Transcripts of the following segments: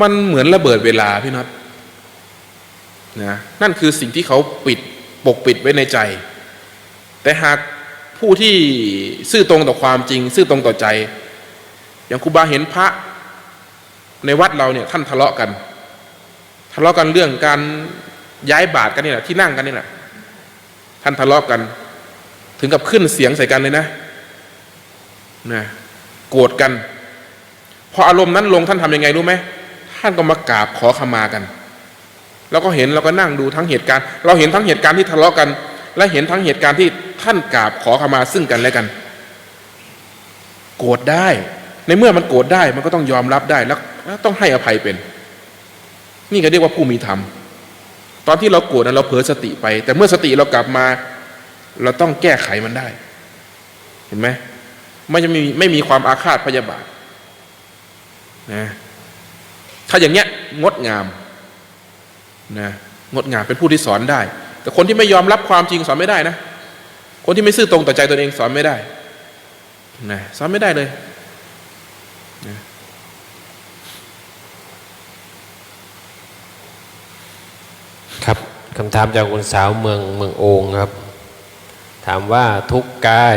มันเหมือนระเบิดเวลาพี่น็อตนะนั่นคือสิ่งที่เขาปิดปกปิดไว้ในใจ แต่หากผู้ที่ซื่อตรงต่อความจริง ซื่อตรงต่อใจ อย่างครูบาเห็นพระในวัดเราเนี่ยท่านทะเลาะกัน ทะเลาะกันเรื่องการย้ายบาตรกันนี่แหละที่นั่งกันนี่แหละท่านทะเลาะกัน ถึงกับขึ้นเสียงใส่กันเลยนะนะโกรธกัน พออารมณ์นั้นลงท่านทำยังไงรู้ไหม ท่านก็มากราบขอขมากัน แล้วก็เห็นเราก็นั่งดูทั้งเหตุการณ์ เราเห็นทั้งเหตุการณ์ที่ทะเลาะกัน และเห็นทั้งเหตุการณ์ที่ท่านกราบขอขมาซึ่งกันและกัน โกรธได้ ในเมื่อมันโกรธได้มันก็ต้องยอมรับได้แล้วแล้วต้องให้อภัยเป็น นี่ก็เรียกว่าผู้มีธรรมตอนที่เราโกรธนั้นเราเผลอสติไป แต่เมื่อสติเรากลับมา เราต้องแก้ไขมันได้ เห็นไหมไม่จะมีไม่มีความอาฆาตพยาบาทนะ ถ้าอย่างเงี้ยงดงามนะงดงามเป็นผู้ที่สอนได้ แต่คนที่ไม่ยอมรับความจริงสอนไม่ได้นะ คนที่ไม่ซื่อตรงต่อใจตนเองสอนไม่ได้นะสอนไม่ได้เลยนะครับคำถามจากคุณสาวเมืองเมืองโองครับ ถามว่าทุกกาย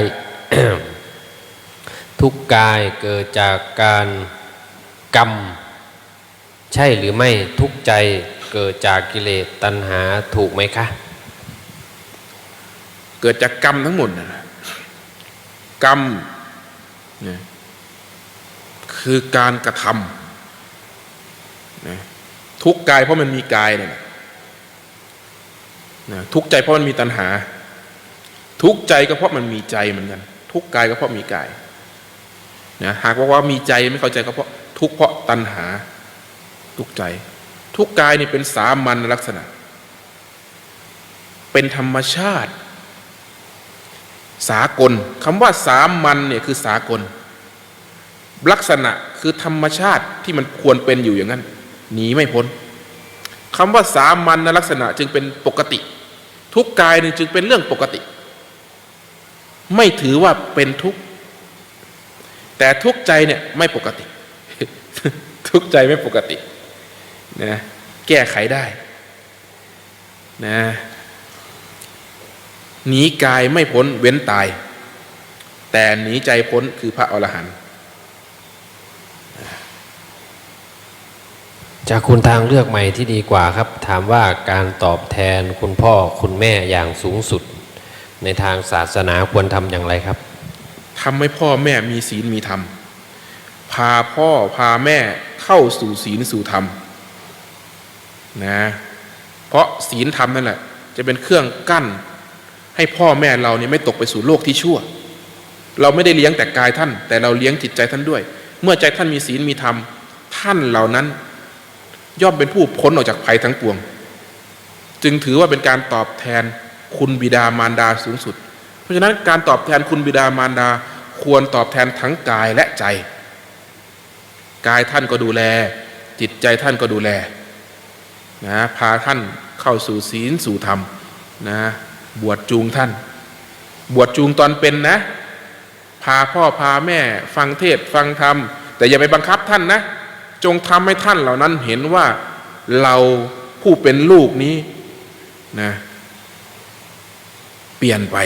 ทุกกายเกิดจากการกรรม ใช่หรือไม่ทุกใจเกิดจากกิเลสตัณหาถูกไหมคะ เกิดจากกรรมทั้งหมดนะกรรมนี่ยคือการกระทำนะทุกกายเพราะมันมีกายเนี่ยนะนะทุกใจเพราะมันมีตัณหา ทุกใจก็เพราะมันมีใจเหมือนกัน ทุกกายก็เพราะมีกายนะหากว่าว่ามีใจไม่เข้าใจก็เพราะทุกเพราะตัณหา ทุกใจ ทุกกายนี่เป็นสามัญลักษณะ เป็นธรรมชาติ สากลคำว่าสามัญเนี่ยคือสากล ลักษณะคือธรรมชาติที่มันควรเป็นอยู่อย่างนั้นหนีไม่พ้นคำว่าสามัญลักษณะจึงเป็นปกติ ทุกกายนี่จึงเป็นเรื่องปกติ ไม่ถือว่าเป็นทุกข์แต่ทุกใจเนี่ยไม่ปกติ ทุกใจไม่ปกติ นะแก้ไขได้นะหนีกายไม่พ้นเว้นตาย แต่หนีใจพ้นคือพระอรหันต์จากคุณทางเลือกใหม่ที่ดีกว่าครับ ถามว่าการตอบแทนคุณพ่อคุณแม่อย่างสูงสุด ในทางศาสนาควรทำอย่างไรครับทำให้พ่อแม่มีศีลมีธรรม พาพ่อพาแม่เข้าสู่ศีลสู่ธรรม นะเพราะศีลธรรมนั่นแหละ จะเป็นเครื่องกั้น ให้พ่อแม่เราเนี่ยไม่ตกไปสู่โลกที่ชั่ว เราไม่ได้เลี้ยงแต่กายท่าน แต่เราเลี้ยงจิตใจท่านด้วย เมื่อใจท่านมีศีลมีธรรมท่านเหล่านั้น ย่อมเป็นผู้พ้นออกจากภัยทั้งปวง จึงถือว่าเป็นการตอบแทนคุณบิดามารดาสูงสุด เพราะฉะนั้นการตอบแทนคุณบิดามารดาควรตอบแทนทั้งกายและใจ กายท่านก็ดูแล จิตใจท่านก็ดูแล นะพาท่านเข้าสู่ศีลสู่ธรรมนะบวชจูงท่าน บวชจูงตอนเป็นนะ พาพ่อพาแม่ฟังเทศฟังธรรม แต่อย่าไปบังคับท่านนะ จงทำให้ท่านเหล่านั้นเห็นว่าเราผู้เป็นลูกนี้นะเปลี่ยนไป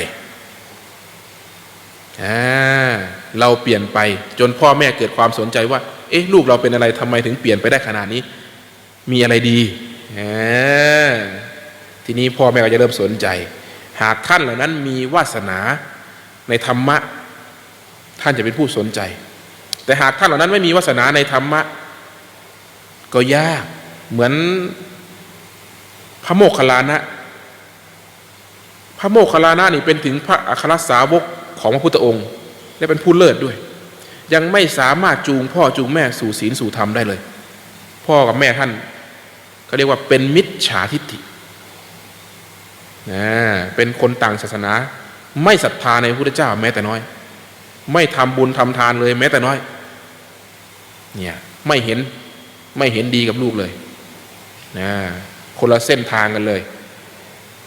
เราเปลี่ยนไปจนพ่อแม่เกิดความสนใจว่า เอ๊ะ ลูกเราเป็นอะไรทำไมถึงเปลี่ยนไปได้ขนาดนี้ มีอะไรดี ทีนี้พ่อแม่ก็จะเริ่มสนใจ หากท่านเหล่านั้นมีวาสนาในธรรมะ ท่านจะเป็นผู้สนใจ แต่หากท่านเหล่านั้นไม่มีวาสนาในธรรมะ ก็ยากเหมือนพระโมคคัลลานะ พระโมคคัลลานะนี่เป็นถึงพระอัครสาวกของพระพุทธองค์ และเป็นผู้เลิศด้วย ยังไม่สามารถจูงพ่อจูงแม่สู่ศีลสู่ธรรมได้เลย พ่อกับแม่ท่าน เขาเรียกว่าเป็นมิจฉาทิฏฐินะเป็นคนต่างศาสนา ไม่ศรัทธาในพระพุทธเจ้าแม้แต่น้อย ไม่ทำบุญทำทานเลยแม้แต่น้อย เนี่ยไม่เห็นไม่เห็นดีกับลูกเลยนะคนละเส้นทางกันเลย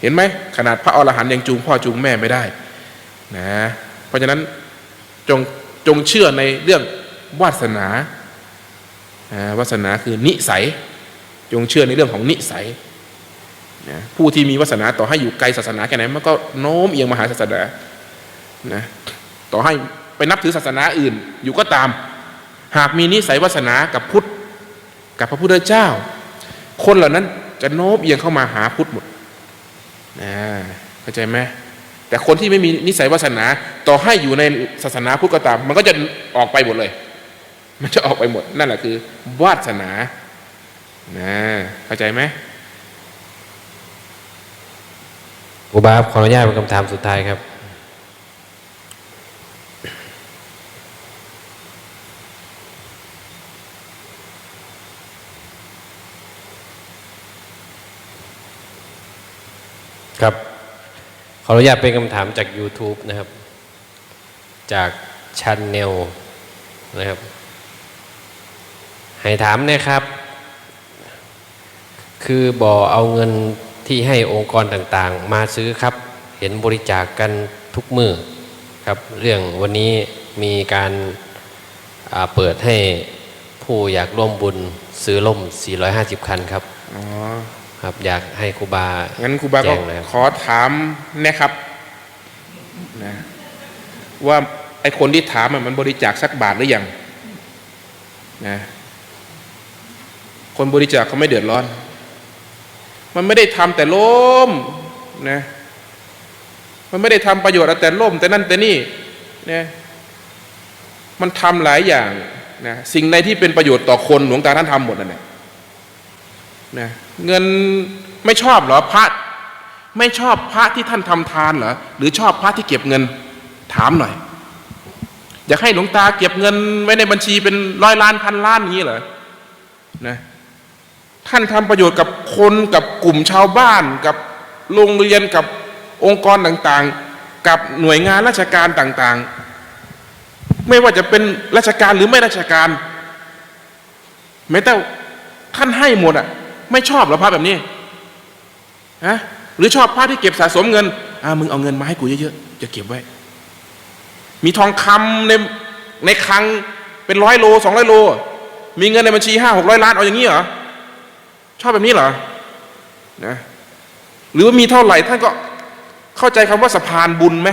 เห็นไหมขนาดพระอรหันต์ยังจูงพ่อจูงแม่ไม่ได้นะเพราะฉะนั้นจงจงเชื่อในเรื่องวาสนาวาสนาคือนิสัย จงเชื่อในเรื่องของนิสัยนะผู้ที่มีวาสนาต่อให้อยู่ไกลศาสนาแค่ไหนมันก็โน้มเอียงมาหาศาสนานะต่อให้ไปนับถือศาสนาอื่นอยู่ก็ตาม หากมีนิสัยวาสนากับพุทธกับพระพุทธเจ้า คนเหล่านั้นจะโน้มเอียงเข้ามาหาพุทธหมดนะเข้าใจไหมแต่คนที่ไม่มีนิสัยวาสนาต่อให้อยู่ในศาสนาพุทธก็ตาม มันก็จะออกไปหมดเลย มันจะออกไปหมดนั่นแหละคือวาสนา นะเข้าใจไหมครูบาขออนุญาตเป็นคำถามสุดท้ายครับ ครับ ขออนุญาตเป็นคำถามจาก YouTube นะครับ จากชันเนลนะครับ ให้ถามนะครับ คือบ่อเอาเงินที่ให้องค์กรต่างๆ มาซื้อครับ เห็นบริจาคกกันทุกมือครับ เรื่องวันนี้มีการอ่าเปิดให้ผู้อยากร่วมบุญซื้อล่ม 450 คันครับอ๋อครับ อยากให้ครูบางั้นครูบาก็แจ้งเลยครับขอถามนะครับนะว่าไอคนที่ถามอะมันบริจาคสักบาทหรือยังนะคนบริจาคเขาไม่เดือดร้อน มันไม่ได้ทำแต่ล้มนะมันไม่ได้ทำประโยชน์แต่ล้มแต่นั่นแต่นี่นะมันทำหลายอย่างนะสิ่งในที่เป็นประโยชน์ต่อคนหลวงตาท่านทำหมดนั่นแหละนะเงินไม่ชอบเหรอพระไม่ชอบพระที่ท่านทำทานเหรอหรือชอบพระที่เก็บเงินถามหน่อย อยากให้หลวงตาเก็บเงินไว้ในบัญชีเป็นร้อยล้านพันล้านอย่างนี้เหรอนะ ท่านทำประโยชน์กับคนกับกลุ่มชาวบ้าน กับโรงเรียนกับองค์กรต่างๆ กับหน่วยงานราชการต่างๆ ไม่ว่าจะเป็นราชการหรือไม่ราชการแม้แต่ท่านให้หมดอะ ไม่ชอบหรอพระแบบนี้ฮะหรือชอบพระที่เก็บสะสมเงินอ่ามึงเอาเงินมาให้กูเยอะๆจะเก็บไว้ มีทองคำในในคลังเป็นร้อยโลสองร้อยโล มีเงินในบัญชีห้าหกร้อยล้านเอาอย่างนี้เหรอ ชอบแบบนี้เหรอนะหรือว่ามีเท่าไหร่ท่านก็เข้าใจคำว่าสะพานบุญไหม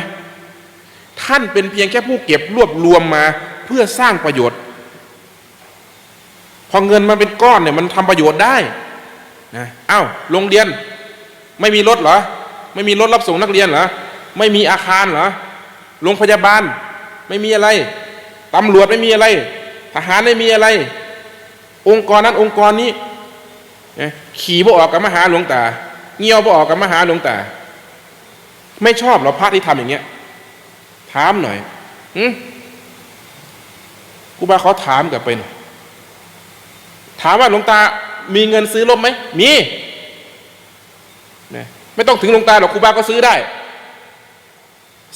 ท่านเป็นเพียงแค่ผู้เก็บรวบรวมมาเพื่อสร้างประโยชน์ พอเงินมันเป็นก้อนเนี่ยมันทำประโยชน์ได้นะอ้าวโรงเรียนไม่มีรถเหรอ ไม่มีรถรับส่งนักเรียนเหรอ ไม่มีอาคารเหรอโรงพยาบาลไม่มีอะไรตำรวจไม่มีอะไร ทหารไม่มีอะไร องค์กรนั้นองค์กรนี้ ขี่บ่ออกกับมหาหลวงตาเงี้ยวบ่ออกกับมหาหลวงตา ไม่ชอบเหรอพระที่ทำอย่างเงี้ย ถามหน่อยอืมกูบาเขาถามกลับไปหน่อยถามว่าหลวงตา มีเงินซื้อร่มไหมมีนะไม่ต้องถึงหลวงตาหรอกครูบาก็ซื้อได้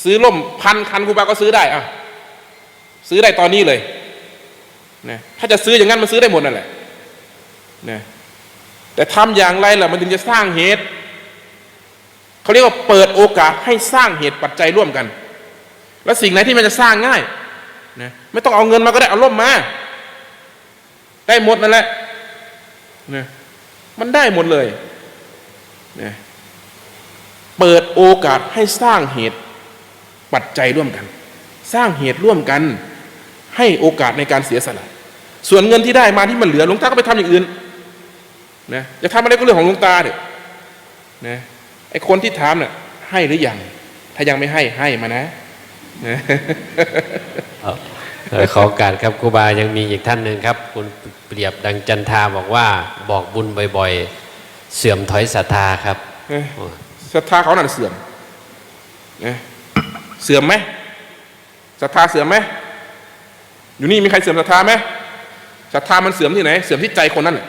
ซื้อร่มพันคันครูบาก็ซื้อได้อะซื้อได้ตอนนี้เลยนะถ้าจะซื้ออย่างนั้นมันซื้อได้หมดนั่นแหละนะ แต่ทำอย่างไรล่ะมันถึงจะสร้างเหตุเขาเรียกว่าเปิดโอกาสให้สร้างเหตุปัจจัยร่วมกัน แล้วสิ่งไหนที่มันจะสร้างง่ายนะไม่ต้องเอาเงินมาก็ได้เอาร่มมา ได้หมดนั่นแหละนะมันได้หมดเลยนะเปิดโอกาสให้สร้างเหตุปัจจัยร่วมกัน สร้างเหตุร่วมกัน ให้โอกาสในการเสียสละ ส่วนเงินที่ได้มาที่มันเหลือหลวงตาก็ไปทำอย่างอื่น นะจะทำอะไรก็เรื่องของหลวงตาเถอะนะไอคนที่ถามน่ะให้หรือยัง ถ้ายังไม่ให้ให้มานะนะเอ่อขอโอกาสครับครูบายังมีอีกท่านหนึ่งครับ คุณเปรียบดังจันทาบอกว่าบอกบุญบ่อย ๆ เสื่อมถอยศรัทธาครับเอ้ยศรัทธาเขานั่นเสื่อมนะเสื่อมไหมศรัทธาเสื่อมไหมอยู่นี่มีใครเสื่อมศรัทธาไหมศรัทธามันเสื่อมที่ไหน เสื่อมที่ใจคนนั่นแหละ